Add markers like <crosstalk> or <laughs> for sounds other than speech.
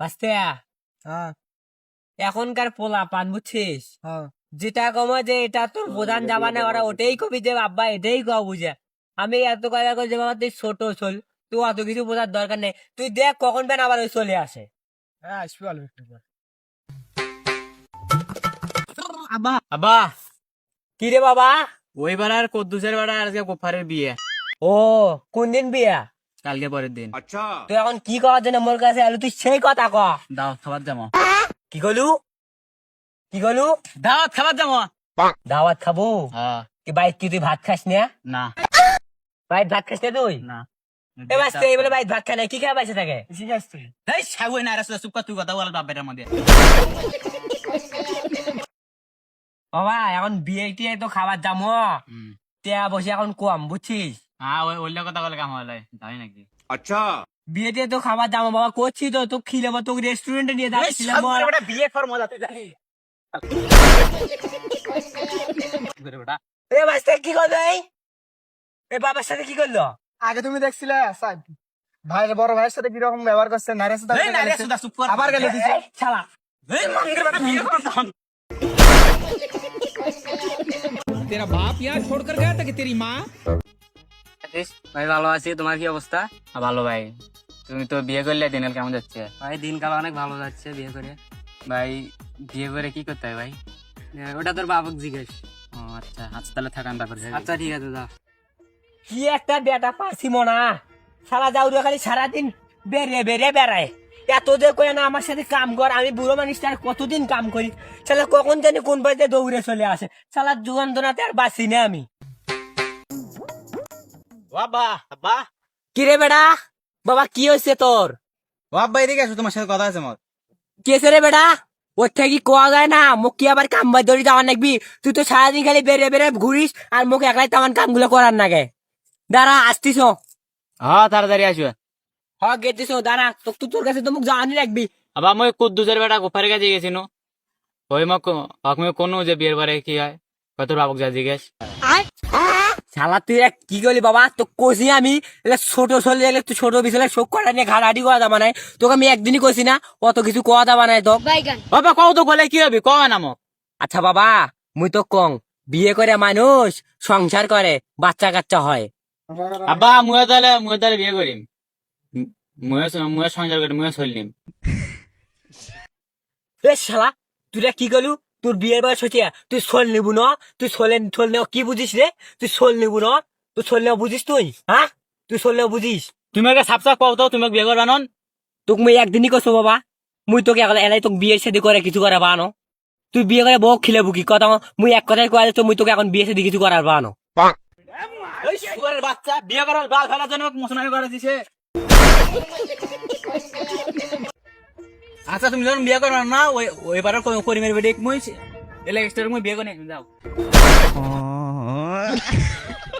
বাস্তে হ্যাঁ। এখনকার পোলা পান বুঝছিস? হ্যাঁ। যেটা কমে যে এটা তোর প্রধান যাবা না ওরা ওটাই কবি যে আব্বা এটাই কও বুঝে। আমি এত কথা করে যে বাবা তুই ছোট চল তুই অত কিছু বোঝার দরকার নেই। তুই দেখ কখন বেন আবার ওই চলে আসে। হ্যাঁ আসবি অল্প একটু পর। আব্বা। আব্বা কি রে বাবা? ওই বেড়ার কদ্দুসের বেড়া আজকে গোফারের বিয়ে। ও কোন দিন বিয়া? কালকে পরের দিন। আচ্ছা। তুই এখন কি করার জন্য মোর কাছে আলু তুই সেই কথা ক। দাও খাবার যাব কি গলু কি গলু দাওয়াত খাবার যাব দাওয়াত খাব? হ্যাঁ। কি বাইক কি তুই ভাত খাস না? না। বাইক ভাত খাস না তুই? না। এ বাস্তে এই বলে বাইক ভাত খায় না। কি খায় বাইসে থাকে ঠিক আছে। তুই এই সাগুই না রাস্তা চুপ কর তুই কথা বল বাপের মধ্যে। বাবা এখন বিয়ে টিয়ে তো খাবার যাব হুম। টিয়া বসে এখন কম বুঝছিস? হ্যাঁ ওই ওইলে কথা বলে কাম হলে যাই নাকি? বিয়ে টিয়ে তো খাবার যাব বাবা করছি তো তো খিলেবো তোকে রেস্টুরেন্টে নিয়ে যাচ্ছিলাম বিয়ে কর মজা তুই জানি এ বাস্তে কি করল এ বাবার সাথে কি করল? আগে তুমি দেখছিলে সাহেব ভাই বড় ভাইয়ের সাথে কীরকম ব্যবহার করছে নারে সাথে এই না রে সুদা চুপ কর। আবার গেলে দিছে। এই, শালা। এই মাঙ্গের বেটা বিয়ে কর। আছিস? ভাই ভালো আছি। তোমার কি অবস্থা? ভালো ভাই। তুমি তো বিয়ে করলে দিনের কেমন যাচ্ছে? ভাই দিনকাল অনেক ভালো যাচ্ছে বিয়ে করে। ভাই বিয়ে করে কি করতে হয় ভাই? ওটা তোর বাবক জিজ্ঞেস। ও আচ্ছা। আচ্ছা তাহলে থাকান আচ্ছা ঠিক আছে যা। কি একটা বেটা পারছি মনা। সারা যাও খালি সারাদিন বেরে বেরে বেড়ায়। এত যে কয়ে না আমার সাথে কাম কর আমি বুড়ো মানুষটা আর কতদিন কাম করি? শালা কখন জানি কোন বাড়িতে দৌড়ে চলে আসে। শালা যন্ত্রণাতে আর বাঁচি না আমি। বাবা বাবা। কি রে বেটা বাবা কি হয়েছে তোর? বাবা এদিকে আসো তোমার সাথে কথা আছে আমার। কি হয়েছে রে বেটা ওর থেকে কোয়া যায় না? মুখ কি আবার কাম বাই দড়ি যাওয়ার নাকবি তুই তো সারাদিন খালি বেরে বেরে ঘুরিস আর মুখ একলাই তেমন কামগুলো করার নাগে। দাঁড়া আসতিস হ্যাঁ তাড়াতাড়ি আসবে। হ গেতিস দাঁড়া। তো তুই তোর কাছে তো মুখ জানি রাখবি আবার মই কুদ্দুসের বেটা গোফারের কাছে গেছিনু ওই মক হক মই কোনো যে বিয়ের বারে কি হয়? কত বাবুক যা জিজ্ঞেস। শালা তুই এক কি করলি বাবা? তো কষি আমি ছোট চলে গেলে তুই ছোট বিছালে শোক করা নিয়ে ঘাড়াটি করা যাবা নাই তোকে আমি একদিনই কষি না অত কিছু কোয়া যাবা নাই তো বাবা কও তো বলে কি হবে কও না আচ্ছা বাবা মুই তো কং বিয়ে করে মানুষ সংসার করে বাচ্চা কাচ্চা হয়। আব্বা মুয়ে তাহলে মুয়ে তাহলে বিয়ে করিম। মুয়ে মুয়ে সংসার করি মুয়ে চলিম এ শালা তুই রে কি করলু? তোর বিয়ের বয়স হচ্ছে তুই সোল নিবু না? তুই সোলে সোল নেওয়া কি বুঝিস রে? তুই সোল নিবু না? তুই সোল নেওয়া বুঝিস তুই হ্যাঁ? তুই সোল নেওয়া বুঝিস? তুমি আগে সাপ সাপ তো তুমি বিয়ে করবা নন? তোকে মুই একদিনই কছো বাবা। মুই তোকে এখন এলাই তোকে বিয়ে শাদি করে কিছু করে বানো তুই বিয়ে করে বউ খিলে বুকি কথা মুই এক কথাই কয়ে তো মুই তোকে এখন বিয়ে শাদি কিছু করার বানো বাচ্চা বিয়ে করার বাল ফেলার জন্য মুসলমান করে দিছে। আচ্ছা তুমি যখন বিয়ে করো না ওই ওই বারের করিমের বেডে মুই এলাকা বিয়ে করে যাও। <laughs> <laughs>